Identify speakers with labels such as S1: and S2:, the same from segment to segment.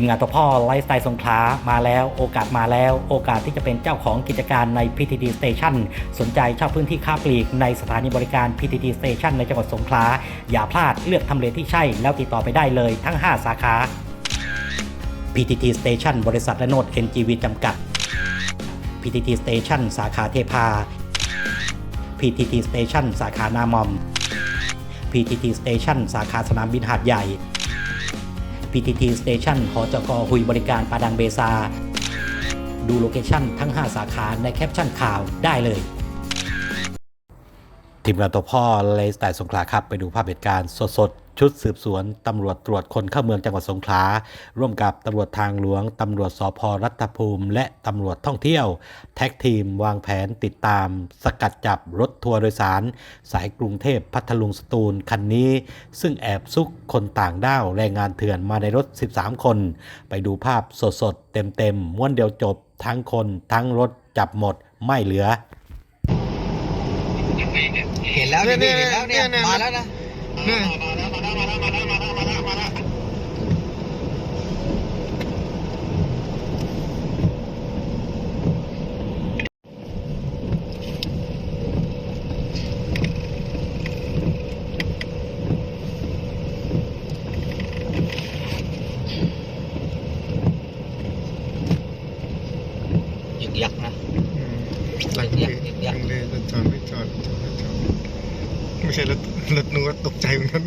S1: ทีมงานตัวพ่อไลฟ์สไตล์สงขลามาแล้วโอกาสมาแล้ว โอกาสที่จะเป็นเจ้าของกิจการใน PTT Station สนใจเช่าพื้นที่ค้าปลีกในสถานีบริการ PTT Station ในจังหวัดสงขลาอย่าพลาดเลือกทำเลที่ใช่ แล้วติดต่อไปได้เลยทั้ง 5 สาขา PTT Station บริษัทและโนด NGV จำกัด PTT Station สาขาเทพา PTT Station สาขานามอม PTT Station สาขาสนามบินหาดใหญ่ PTT Station หอจกหุยบริการปาดังเบซา ดูโลเคชั่นทั้ง 5 สาขาในแคปชั่นข่าวได้เลย ทีมงานตัวพ่อเลสไตล์สงขลาครับ ไปดูภาพเหตุการณ์สดๆ ชุดสืบสวนตำรวจตรวจคนเข้าเมืองจังหวัดสงขลา ร่วมกับตำรวจทางหลวงตำรวจสพรัฐภูมิ และตำรวจท่องเที่ยว แท็กทีม วางแผนติดตาม สกัดจับรถทัวร์โดยสาร สายกรุงเทพพัทลุงสตูลคันนี้ ซึ่งแอบซุกคนต่างด้าวแรงงานเถื่อนมาในรถ 13 คน ไปดูภาพสดๆเต็มๆม้วนเดียวจบ ทั้งคนทั้งรถจับหมดไม่เหลือ
S2: เห็นแล้ว
S3: เนี่
S2: ยเห็นแล้วเนี่ยมาแล้วนะ
S3: เนี่ย
S2: ยึกยักนะ
S3: หลังเลยหลังเลยจะจอดไม่จอดจอดไม่จอด ไม่ใช่รถรถนู้นก็ตกใจเหมือนกัน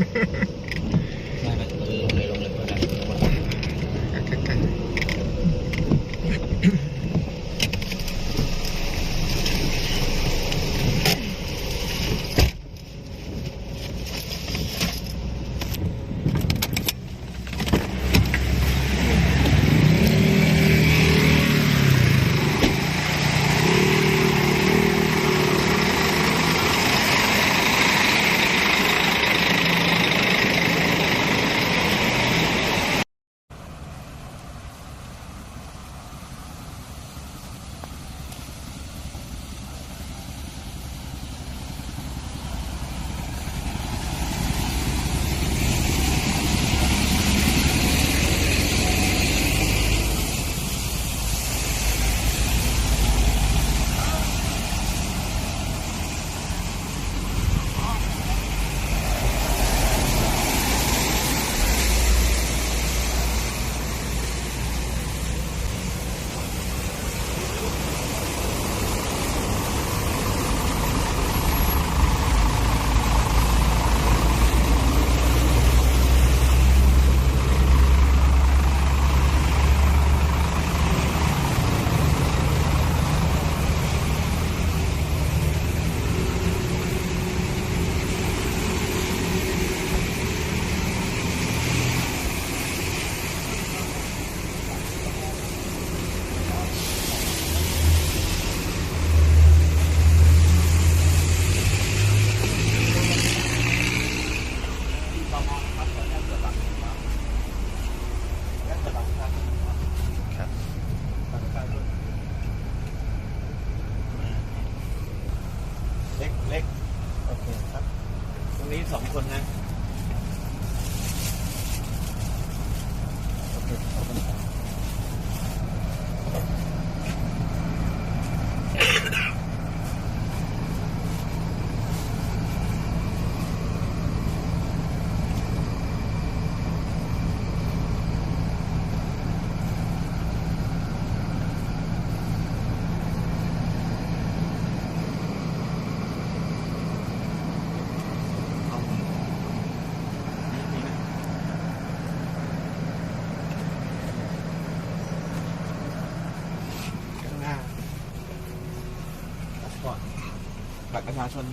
S4: บัตรประชาชน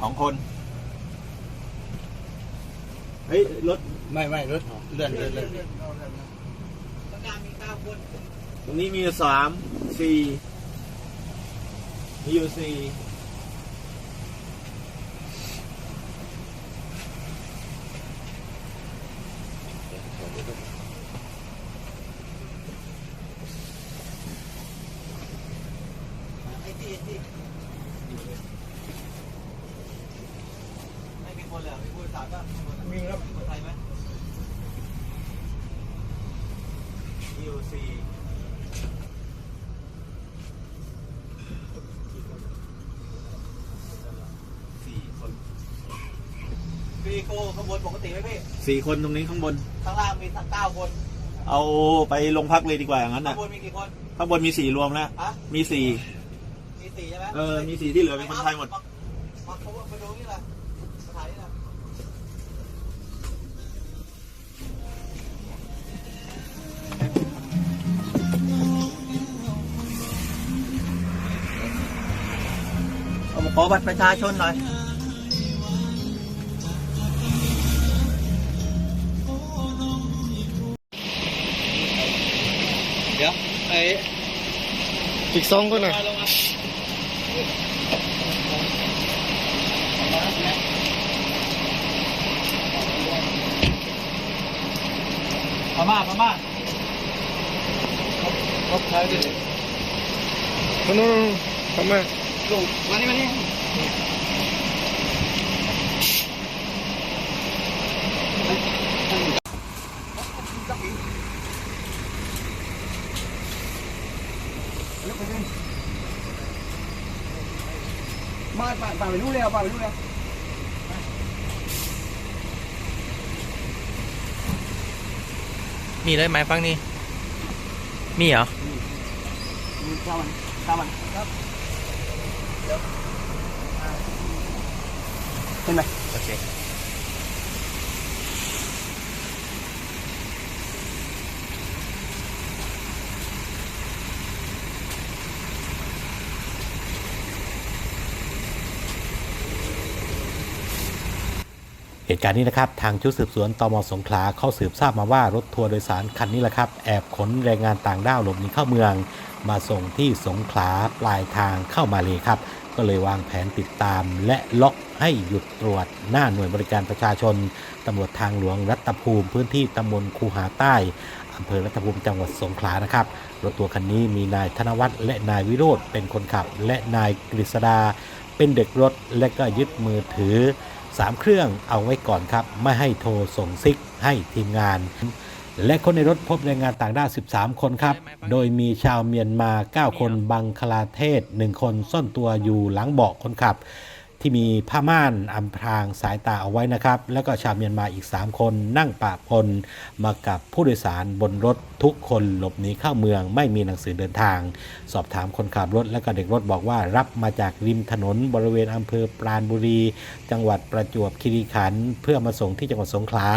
S4: สองคน เฮ้ยรถ
S2: ไม่ไม่รถเลื่อนเลื่อนเลื่อน
S4: ตรงนี้มีสามสี่มีอยู่สี่ไม่มีคนเลยเหรอมีผู้โดยสารป่ะมีครับคนไทยไหม อยู่ สี่สี่คน
S2: พี่โก้ข้างบนปกติไหมพี่
S4: สี่คนตรงนี้ข้างบน
S2: ข้างล่างมีทั้งเก้าคน
S4: เอาไปโรงพักเลยดีกว่าอย่างนั้น
S2: ข้า
S4: น่ะ
S2: งบนมีกี่คน
S4: ข้างบนมีสี่รวมแล้ว
S2: ฮะ
S4: มีสี่
S2: มีสี่ใช่ไหม
S4: เออมีสี่ที่เหลือเป็นคนไทยหมด
S2: มาม อามาขอบัตรประชาชนหน่อยเดี๋ยวไอ้
S3: อีกสองคนน่ะ
S2: พม่าพม่า
S3: ครบท้ายดิโน่นทำไมา
S2: ลูกมานี่มานี่
S5: มา ปาป่าไปรู้แล้วป่าไปรู้แล้ว
S2: มีเลยไหมฟังนี่มีเหรอ
S5: มีข้าวมันข้าวมันครับเห็นไหม
S2: โอเค
S1: เหตุการณ์นี้นะครับทางชุดสืบสวนตมสงขลาเข้าสืบทราบมาว่ารถทัวร์โดยสารคันนี้แหละครับแอบขนแรงงานต่างด้าวหลบหนีเข้าเมือง มาส่งที่สงขลาปลายทางเข้ามาเลยครับ ก็เลยวางแผนติดตาม และล็อกให้หยุดตรวจหน้าหน่วยบริการประชาชนตำรวจทางหลวงรัตภูมิ พื้นที่ตำบลคูหาใต้อำเภอรัตภูมิจังหวัดสงขลานะครับรถทัวร์คันนี้มีนายธนวัฒน์และนายวิโรธเป็นคนขับ และนายกฤษดาเป็นเด็กรถและก็ยึดมือถือ 3 เครื่องเอาไว้ก่อนครับ ไม่ให้โทรส่งซิกให้ทีมงาน และคนในรถพบแรงงานต่างด้าว 13 คนครับ โดยมีชาวเมียนมา 9 คนบังคลาเทศ 1 คนซ่อนตัวอยู่หลังเบาะคนขับ ที่มีผ้าม่านอำพรางสายตาเอาไว้นะครับ แล้วก็ชาวเมียนมาอีก 3 คนนั่งปะปนมากับผู้โดยสารบนรถทุกคนหลบหนีเข้าเมือง ไม่มีหนังสือเดินทาง สอบถามคนขับรถและก็เด็กรถบอกว่ารับมาจากริมถนนบริเวณอำเภอปราณบุรี จังหวัดประจวบคีรีขันธ์เพื่อมาส่งที่จังหวัดสงขลา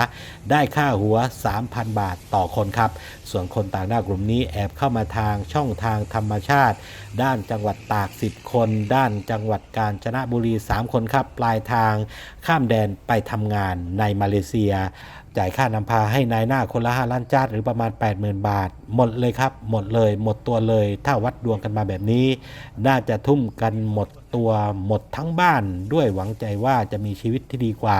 S1: ได้ค่าหัว 3,000 บาทต่อคนครับ ส่วนคนต่างด้าวกลุ่มนี้แอบเข้ามาทางช่องทางธรรมชาติ ด้านจังหวัดตาก 10 คน ด้านจังหวัดกาญจนบุรี3 คนครับปลายทางข้ามแดนไปทำงานในมาเลเซีย จ่ายค่านำพาให้นายหน้าคนละ5ล้านจาดหรือประมาณ 80,000 บาท หมดเลยครับ หมดเลย หมดตัวเลย ถ้าวัดดวงกันมาแบบนี้ น่าจะทุ่มกันหมดตัวหมดทั้งบ้าน ด้วยหวังใจว่าจะมีชีวิตที่ดีกว่า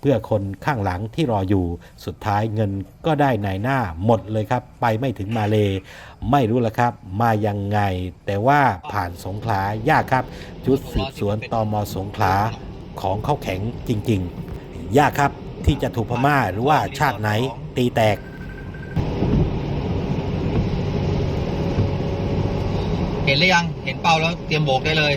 S1: เพื่อคนข้างหลังที่รออยู่ สุดท้ายเงินก็ได้นายหน้าหมดเลยครับ ไปไม่ถึงมาเล ไม่รู้ละครับ มายังไง แต่ว่าผ่านสงขลายากครับ ชุดสืบสวนตมสงขลาของเข้าแข็งจริง ๆ ยากครับ ที่จะถูกพม่าหรือว่าชาติไหนตีแตก
S2: เห็นหรือยัง เห็นเป้าแล้วเตรียมโบกได้เลย